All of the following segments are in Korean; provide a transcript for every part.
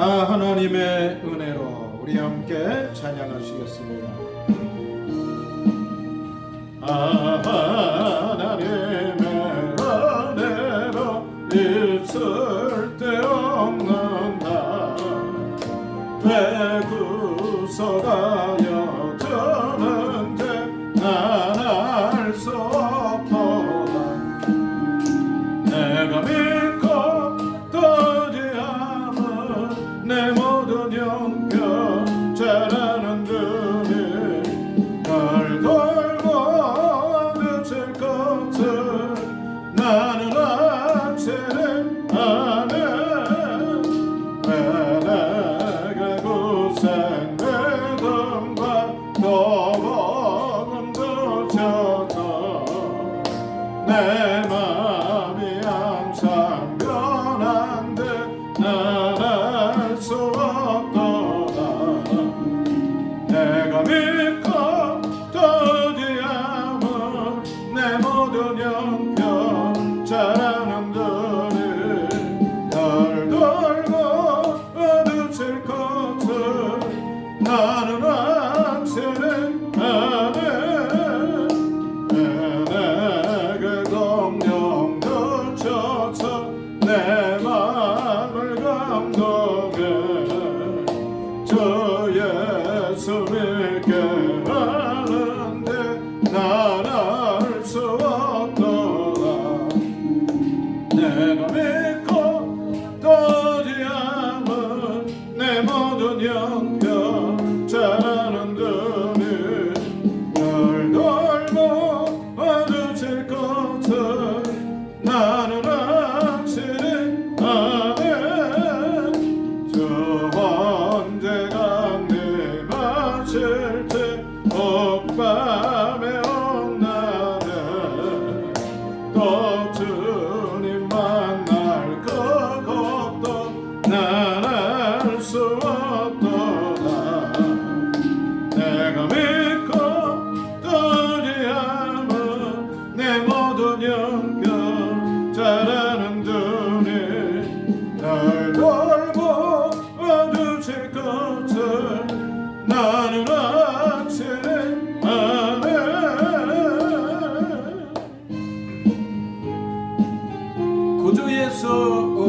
아 하나님의 은혜로 우리 함께 찬양하시겠습니다. 아 하나님의 은혜로 있을 데 없는 나 배구서가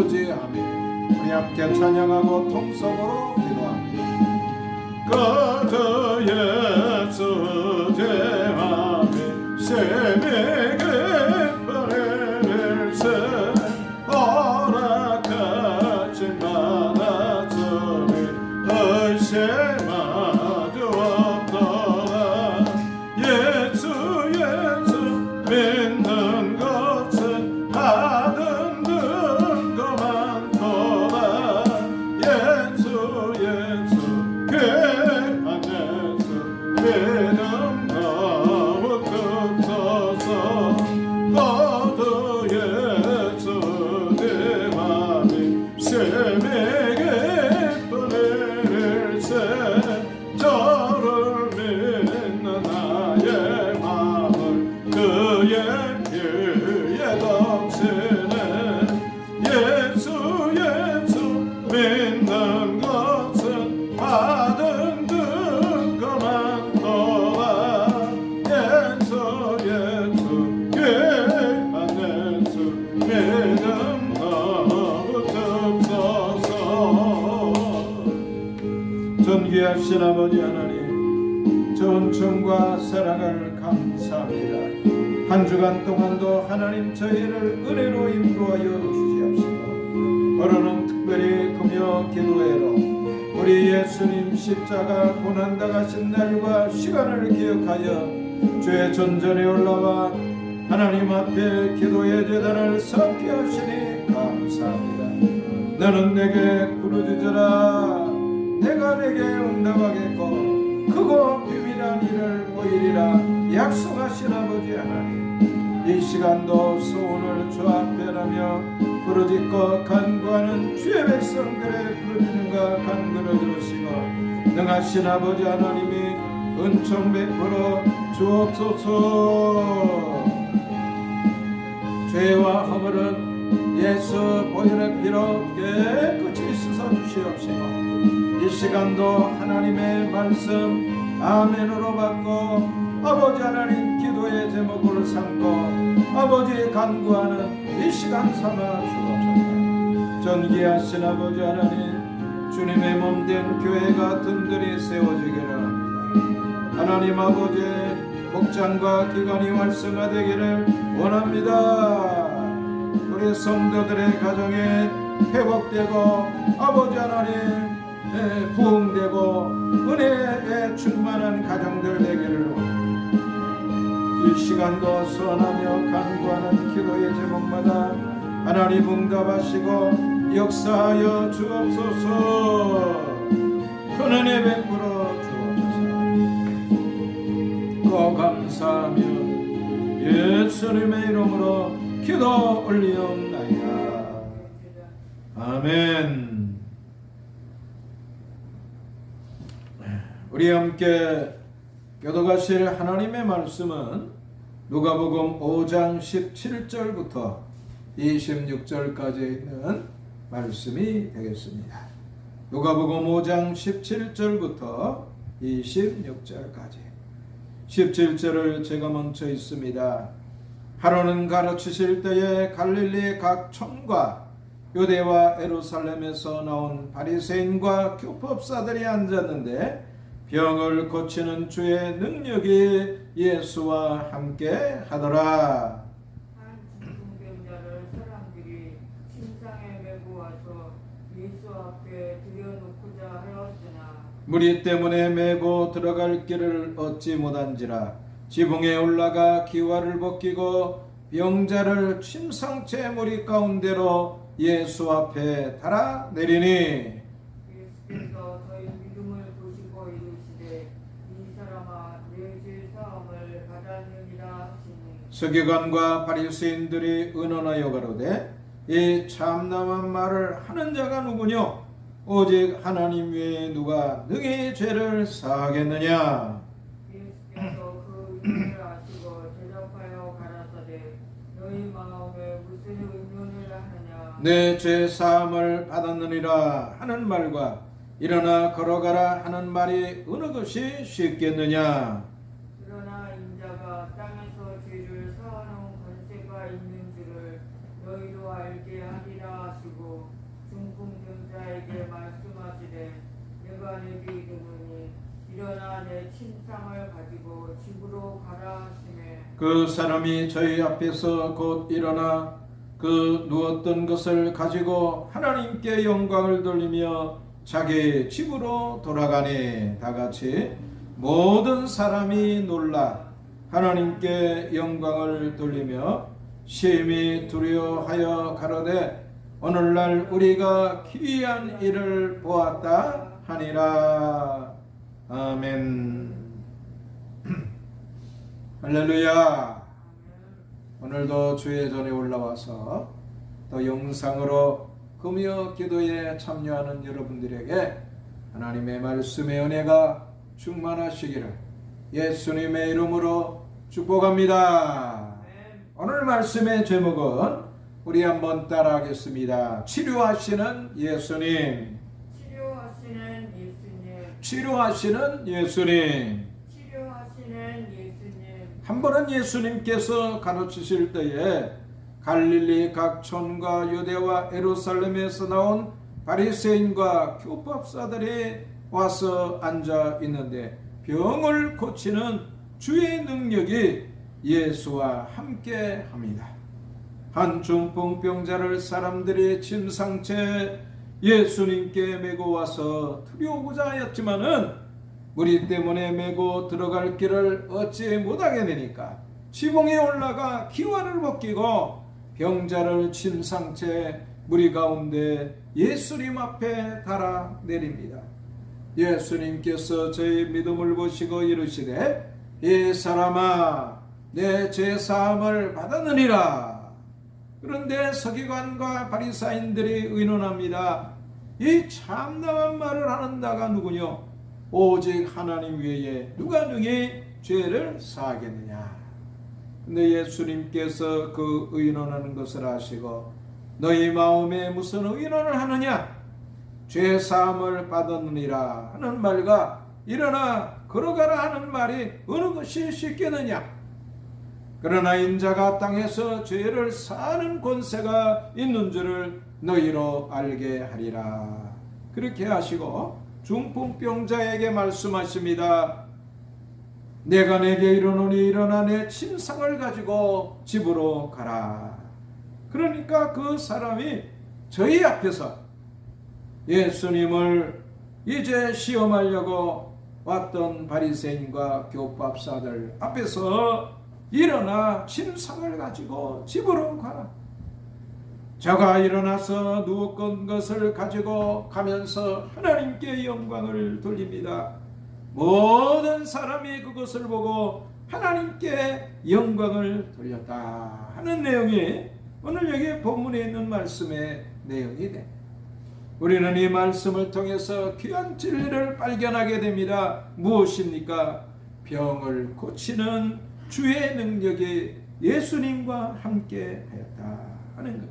의지하며 우리 함께 찬양하고 통성으로 기도합니다. 거저 예수 제함이 세미 전청과 사랑을 감사합니다. 한 주간 동안도 하나님 저희를 은혜로 인도하여 주시옵시고 오늘은 특별히 금요 기도회로 우리 예수님 십자가 고난당하신 날과 시간을 기억하여 주의 전전에 올라와 하나님 앞에 기도의 재단을 섭게 하시니 감사합니다. 너는 내게 부르짖어라. 내가 내게 응답하겠고 크고 비밀한 일을 보이리라. 약속하신 아버지 하나님 이 시간도 소원을 주 앞에 나며 부르짖고 간구하는 주의 백성들의 부르짖는가 간구를 들으시고 능하신 아버지 하나님이 은총 베풀어 주옵소서. 죄와 허물은 예수 보혈의 피로 깨끗이 씻어 주시옵시고 이 시간도 하나님의 말씀 아멘으로 받고 아버지 하나님 기도의 제목을 삼고 아버지 간구하는 이 시간 삼아 주옵소서. 전기하신 아버지 하나님 주님의 몸 된 교회가 든든히 세워지기를. 하나님 아버지 목장과 기관이 활성화되기를 원합니다. 우리 성도들의 가정에 회복되고 아버지 하나님 예, 부흥되고 은혜에 충만한 가정들 되기를 이 시간도 선하며 간구하는 기도의 제목마다 하나님 응답하시고 역사하여 주옵소서. 큰 은혜 베풀어 주옵소서. 또 감사하며 예수님의 이름으로 기도 올리옵나이다. 아멘 우리 함께 교도가실 하나님의 말씀은 누가복음 5장 17절부터 26절까지 있는 말씀이 되겠습니다. 누가복음 5장 17절부터 26절까지 17절을 제가 먼저 있습니다. 하루는 가르치실 때에 갈릴리 각 촌과 유대와 에루살렘에서 나온 바리새인과 교법사들이 앉았는데 병을 고치는 주의 능력이 예수와 함께 하더라. 한 중풍병자를 사람들이 침상에 메고 와서 예수 앞에 들여놓고자 하였으나 무리 때문에 메고 들어갈 길을 얻지 못한지라 지붕에 올라가 기와를 벗기고 병자를 침상째 무리 가운데로 예수 앞에 달아 내리니 예수께서 저희 믿음을 보시고 이르시되 이 사람아 내 죄 사함을 받았느니라 하시니 서기관과 바리새인들이 의논하여 가로되 이 참남한 말을 하는 자가 누구뇨? 오직 하나님 외에 누가 능히 죄를 사하겠느냐? 예수께서 그 의논을 아시고 대답하여 가라사대 너희 마음에 무슨 의논을 하느냐? 내죄 사함을 받았느니라 하는 말과 일어나 걸어가라 하는 말이 어느 것이 쉽겠느냐? 그러나 인자가 땅에서 권세가 있는 줄을 너희도 알게 하리라 하시고 중풍병자에게 말씀하시되 내가 내게 이르노니 일어나 내 침상을 가지고 집으로 가라 하시매 그 사람이 저희 앞에서 곧 일어나 그 누웠던 것을 가지고 하나님께 영광을 돌리며 자기 집으로 돌아가니 다 같이 모든 사람이 놀라 하나님께 영광을 돌리며 심히 두려워하여 가로되 오늘날 우리가 기이한 일을 보았다 하니라. 아멘. 할렐루야. 오늘도 주의 전에 올라와서 또 영상으로 금요 기도에 참여하는 여러분들에게 하나님의 말씀의 은혜가 충만하시기를 예수님의 이름으로 축복합니다. 말씀의 제목은 우리 한번 따라하겠습니다. 치료하시는 예수님, 치료하시는 예수님 치료하시는 예수님. 치료하시는 예수님 한 번은 예수님께서 가르치실 때에 갈릴리 각 촌과 유대와 에루살렘에서 나온 바리새인과 교법사들이 와서 앉아 있는데 병을 고치는 주의 능력이 예수와 함께 합니다. 한 중풍병자를 사람들이 침상채 예수님께 메고 와서 들여오고자 하였지만은 무리 때문에 메고 들어갈 길을 얻지 못하게 되니까 지붕에 올라가 기와를 벗기고 병자를 침상채 무리 가운데 예수님 앞에 달아 내립니다. 예수님께서 저희 믿음을 보시고 이르시되 이 사람아 내 죄 사함을 받았느니라. 그런데 서기관과 바리사인들이 의논합니다. 이 참담한 말을 하는 자가 누구뇨? 오직 하나님 외에 누가 능히 죄를 사하겠느냐? 근데 예수님께서 그 의논하는 것을 아시고 너희 마음에 무슨 의논을 하느냐 죄 사함을 받았느니라 하는 말과 일어나 걸어가라 하는 말이 어느 것이 쉽겠느냐 그러나 인자가 땅에서 죄를 사는 권세가 있는 줄을 너희로 알게 하리라. 그렇게 하시고 중풍병자에게 말씀하십니다. 내가 내게 이르노니 일어나 내 침상을 가지고 집으로 가라. 그러니까 그 사람이 저희 앞에서 예수님을 이제 시험하려고 왔던 바리새인과 교법사들 앞에서 일어나 침상을 가지고 집으로 가라. 저가 일어나서 누웠건 것을 가지고 가면서 하나님께 영광을 돌립니다. 모든 사람이 그것을 보고 하나님께 영광을 돌렸다 하는 내용이 오늘 여기 본문에 있는 말씀의 내용이 돼. 우리는 이 말씀을 통해서 귀한 진리를 발견하게 됩니다. 무엇입니까? 병을 고치는 주의 능력이 예수님과 함께 하였다 하는 것.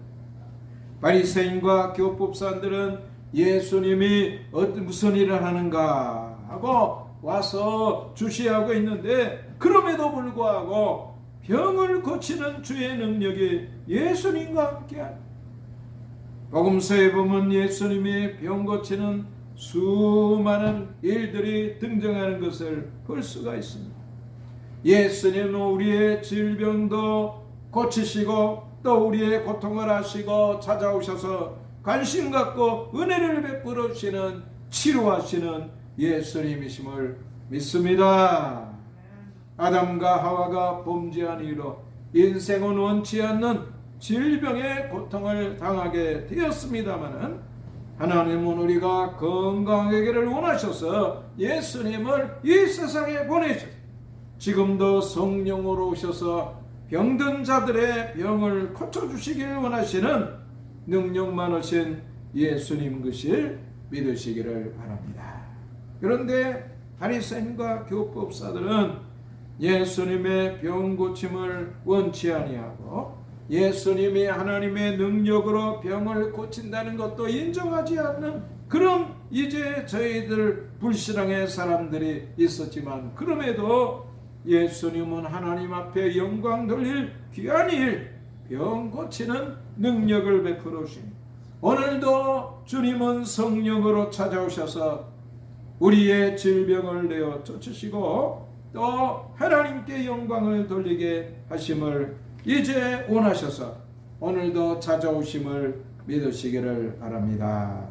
바리새인과 교법사들은 예수님이 어떤 무슨 일을 하는가 하고 와서 주시하고 있는데 그럼에도 불구하고 병을 고치는 주의 능력이 예수님과 함께한 복음서에 보면 예수님이 병 고치는 수많은 일들이 등장하는 것을 볼 수가 있습니다. 예수님은 우리의 질병도 고치시고 또 우리의 고통을 아시고 찾아오셔서 관심 갖고 은혜를 베풀어 주시는 치료하시는 예수님이심을 믿습니다. 아담과 하와가 범죄한 이유로 인생은 원치 않는 질병의 고통을 당하게 되었습니다마는 하나님은 우리가 건강하기를 원하셔서 예수님을 이 세상에 보내셨습니다. 지금도 성령으로 오셔서 병든 자들의 병을 고쳐주시기를 원하시는 능력 많으신 예수님 것을 믿으시기를 바랍니다. 그런데 바리새인과 교법사들은 예수님의 병 고침을 원치 아니하고 예수님이 하나님의 능력으로 병을 고친다는 것도 인정하지 않는 그런 이제 저희들 불신앙의 사람들이 있었지만 그럼에도 예수님은 하나님 앞에 영광 돌릴 귀한 일, 병 고치는 능력을 베풀어 주십니다. 오늘도 주님은 성령으로 찾아오셔서 우리의 질병을 내어 쫓으시고 또 하나님께 영광을 돌리게 하심을 이제 원하셔서 오늘도 찾아오심을 믿으시기를 바랍니다.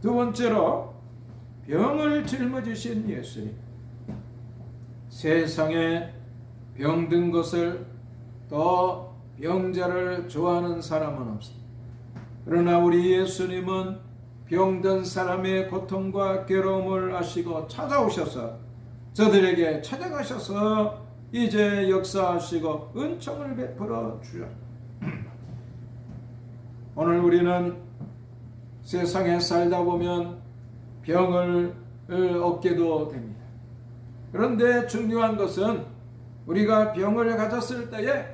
두 번째로 병을 짊어지신 예수님. 세상에 병든 것을 또 병자를 좋아하는 사람은 없습니다. 그러나 우리 예수님은 병든 사람의 고통과 괴로움을 아시고 찾아오셔서 저들에게 찾아가셔서 이제 역사하시고 은총을 베풀어 주셔. 오늘 우리는 세상에 살다 보면 병을 얻게도 됩니다. 그런데 중요한 것은 우리가 병을 가졌을 때에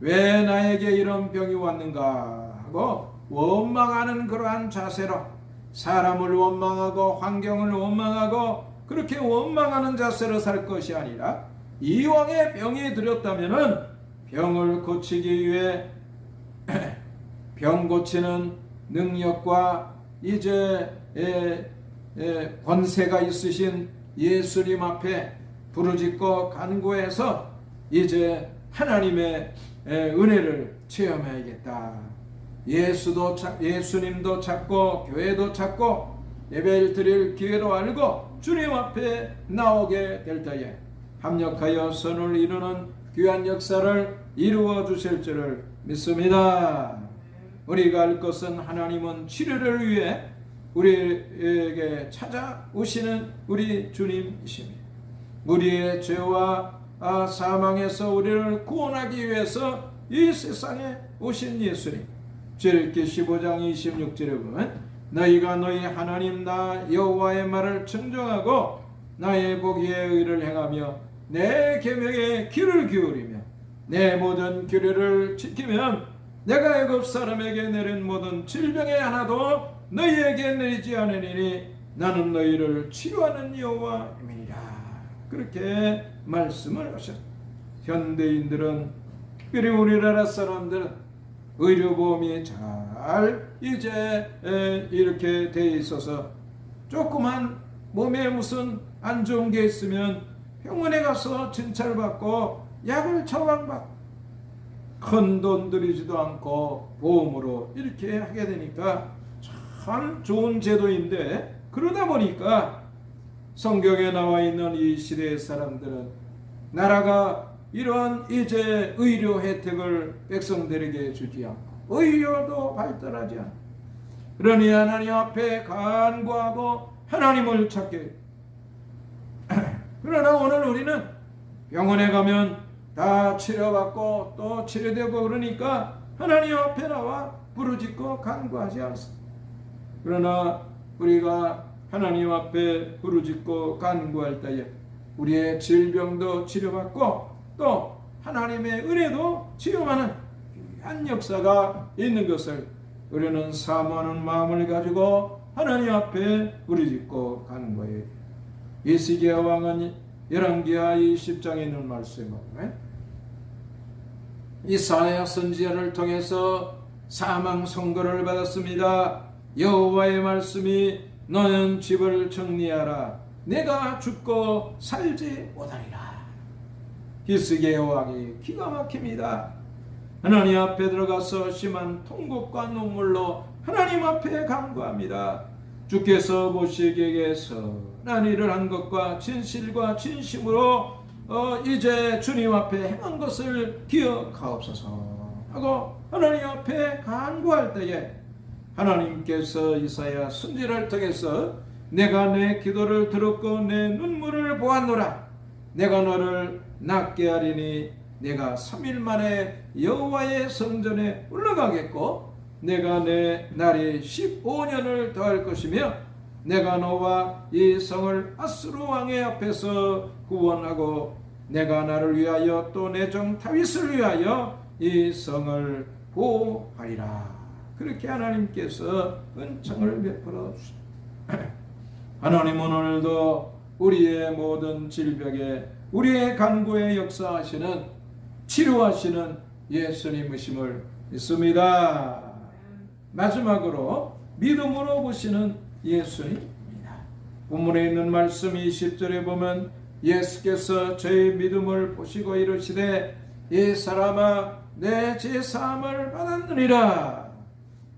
왜 나에게 이런 병이 왔는가 하고 원망하는 그러한 자세로 사람을 원망하고 환경을 원망하고 그렇게 원망하는 자세로 살 것이 아니라 이왕에 병이 들었다면은 병을 고치기 위해 병 고치는 능력과 이제 권세가 있으신 예수님 앞에 부르짖고 간구해서 이제 하나님의 에, 은혜를 체험해야겠다. 예수도 찾, 예수님도 찾고 교회도 찾고 예배를 드릴 기회로 알고 주님 앞에 나오게 될 때에 합력하여 선을 이루는 귀한 역사를 이루어 주실 줄을 믿습니다. 우리가 알 것은 하나님은 치료를 위해 우리에게 찾아오시는 우리 주님이십니다. 우리의 죄와 아, 사망에서 우리를 구원하기 위해서 이 세상에 오신 예수님. 주일기 15장 26절에 보면 너희가 너희 하나님 나 여호와의 말을 청정하고 나의 보기에 의를 행하며 내 계명에 귀를 기울이며 내 모든 규례를 지키면 내가 애굽 사람에게 내린 모든 질병의 하나도 너희에게 내리지 않으리니 나는 너희를 치료하는 여호와임이니라 그렇게 말씀을 하셨. 현대인들은 특별히 우리나라 사람들은 의료보험이 잘 이제 에, 이렇게 돼 있어서 조그만 몸에 무슨 안 좋은 게 있으면 병원에 가서 진찰받고 약을 처방받고 큰 돈 들이지도 않고 보험으로 이렇게 하게 되니까 참 좋은 제도인데 그러다 보니까 성경에 나와 있는 이 시대의 사람들은 나라가 이런 이제 의료 혜택을 백성들에게 주지 않고 의료도 발달하지 않고 그러니 하나님 앞에 간구하고 하나님을 찾게 그러나 오늘 우리는 병원에 가면 다 치료받고 또 치료되고 그러니까 하나님 앞에 나와 부르짖고 간구하지 않습니다. 그러나 우리가 하나님 앞에 부르짖고 간구할 때에 우리의 질병도 치료받고 또 하나님의 은혜도 치유하는 귀한 역사가 있는 것을 우리는 사모하는 마음을 가지고 하나님 앞에 부르짖고 간구해야 돼요. 이시기야 왕은 열왕기하 20장에 있는 말씀에 이사야 선지자를 통해서 사망 선고를 받았습니다. 여호와의 말씀이 너는 집을 정리하라. 내가 죽고 살지 못하리라. 히스기야 왕이 기가 막힙니다. 하나님 앞에 들어가서 심한 통곡과 눈물로 하나님 앞에 간구합니다. 주께서 보시기에 선한 일을 한 것과 진실과 진심으로 어, 이제 주님 앞에 행한 것을 기억하옵소서 하고 하나님 앞에 간구할 때에 하나님께서 이사야 선지를 통해서 내가 내 기도를 들었고 내 눈물을 보았노라 내가 너를 낫게 하리니 내가 3일 만에 여호와의 성전에 올라가겠고 내가 내 날이 15년을 더할 것이며 내가 너와 이 성을 아스루 왕의 앞에서 구원하고 내가 나를 위하여 또 내 종 다윗을 위하여 이 성을 보호하리라. 그렇게 하나님께서 은총을 베풀어 주십니다. 하나님은 오늘도 우리의 모든 질병에 우리의 간구에 역사하시는 치료하시는 예수님이심을 믿습니다. 마지막으로 믿음으로 보시는 예수님입니다. 본문에 있는 말씀 20절에 보면 예수께서 저의 믿음을 보시고 이르시되 이 사람아 내 제사함을 받았느니라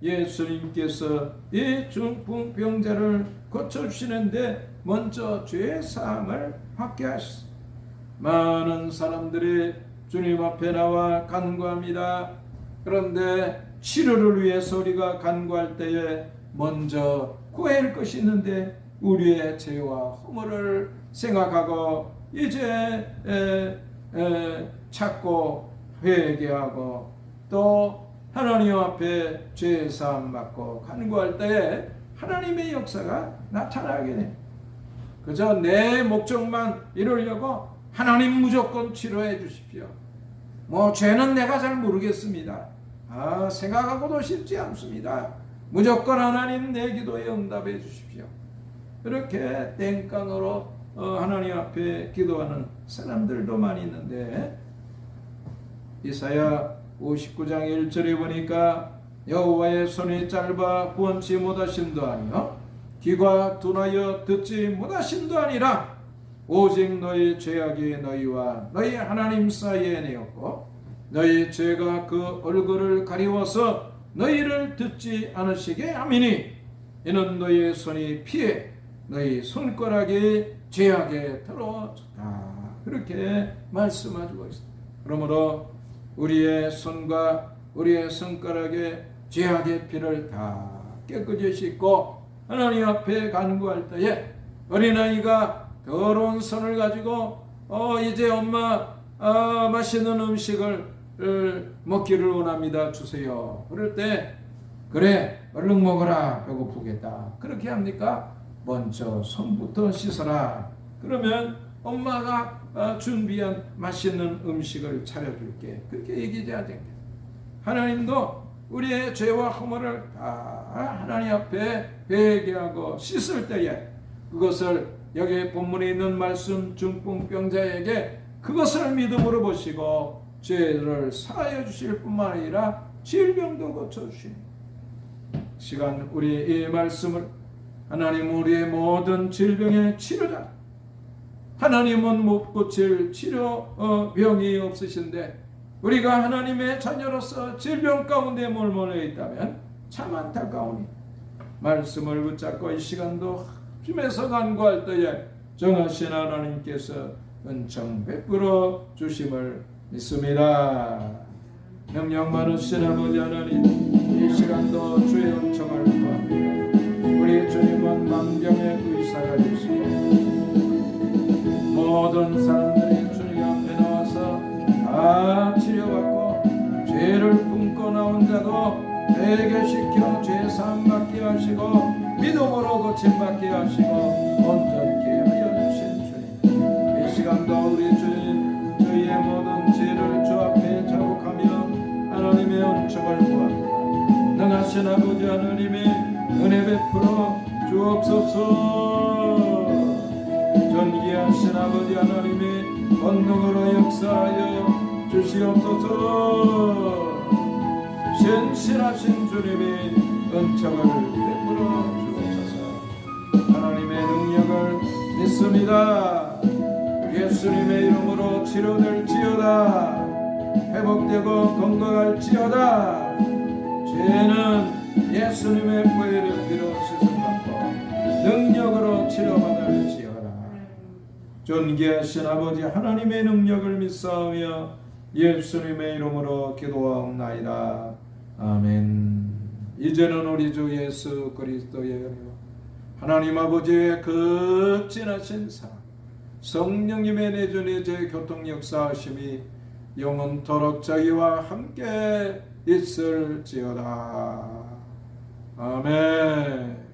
예수님께서 이 중풍병자를 고쳐주시는데 먼저 죄사함을 받게 하셨습니다. 많은 사람들이 주님 앞에 나와 간구합니다. 그런데 치료를 위해서 우리가 간구할 때에 먼저 구해야 할 것이 있는데 우리의 죄와 허물을 생각하고 이제 찾고 회개하고 또 하나님 앞에 죄 사함 받고 간구할 때에 하나님의 역사가 나타나게 돼. 그저 내 목적만 이루려고 하나님 무조건 치료해 주십시오. 뭐 죄는 내가 잘 모르겠습니다. 아 생각하고도 쉽지 않습니다. 무조건 하나님 내 기도에 응답해 주십시오. 이렇게 땡깡으로 어, 하나님 앞에 기도하는 사람들도 많이 있는데 이사야 59장 1절에 보니까 여호와의 손이 짧아 구원치 못하신도 아니요 귀가 둔하여 듣지 못하신도 아니라 오직 너희 죄악이 너희와 너희 하나님 사이에 내었고 너희 죄가 그 얼굴을 가리워서 너희를 듣지 않으시게 함이니 이는 너희의 손이 피해 너희 손가락이 죄악에 들어졌다 그렇게 말씀하고 있습니다. 그러므로 우리의 손과 우리의 손가락에 죄악의 피를 다 깨끗이 씻고 하나님 앞에 간구할 때에 어린아이가 더러운 손을 가지고 어 이제 엄마 아, 맛있는 음식을 을, 먹기를 원합니다. 주세요. 그럴 때 그래 얼른 먹어라 배고프겠다. 그렇게 합니까? 먼저 손부터 씻어라. 그러면 엄마가 어, 준비한 맛있는 음식을 차려줄게. 그렇게 얘기해야 됩니다 하나님도 우리의 죄와 허물을 다 하나님 앞에 회개하고 씻을 때에 그것을 여기 본문에 있는 말씀 중풍병자에게 그것을 믿음으로 보시고 죄를 사하여 주실 뿐만 아니라 질병도 고쳐 주시니. 시간 우리 이 말씀을 하나님 우리의 모든 질병의 치료자 하나님은 못 고칠 치료 어, 병이 없으신데 우리가 하나님의 자녀로서 질병 가운데 몰몰해 있다면 참 안타까우니 말씀을 붙잡고 이 시간도 힘에서 간구할 때에 정하신 하나님께서 은총 베풀어 주심을 믿습니다. 명령 많으신 아버지 하나님 이 시간도 주의 은총을 구합니다. 우리 주님은 만병의 모든 사람들이 주님 앞에 나와서 다 치료받고 죄를 품고 나온 자도 회개시켜 죄 사함 받게 하시고 믿음으로 고침 받게 하시고 온전케 하여 주신 주님. 이 시간도 우리 주님 저희의 모든 죄를 주 앞에 자복하며 하나님의 은총을 구합니다. 능하신 아버지 하나님의 은혜 베풀어 주옵소서 전기하신 아버지 하나님의 권능으로 역사하여 주시옵소서. 신실하신 주님의 은총을 베풀어 주옵소서. 하나님의 능력을 믿습니다. 예수님의 이름으로 치료될지어다. 회복되고 건강할지어다. 죄는 예수님의 보혈의 피로 씻음받고 능력으로 치료받을지어다 존귀하신 아버지 하나님의 능력을 믿사오며 예수님의 이름으로 기도하옵나이다. 아멘. 이제는 우리 주 예수 그리스도의 은혜와 하나님 아버지의 극진하신 사랑 성령님의 내준의 제 교통 역사하심이 영원토록 저희와 함께 있을지어다. 아멘.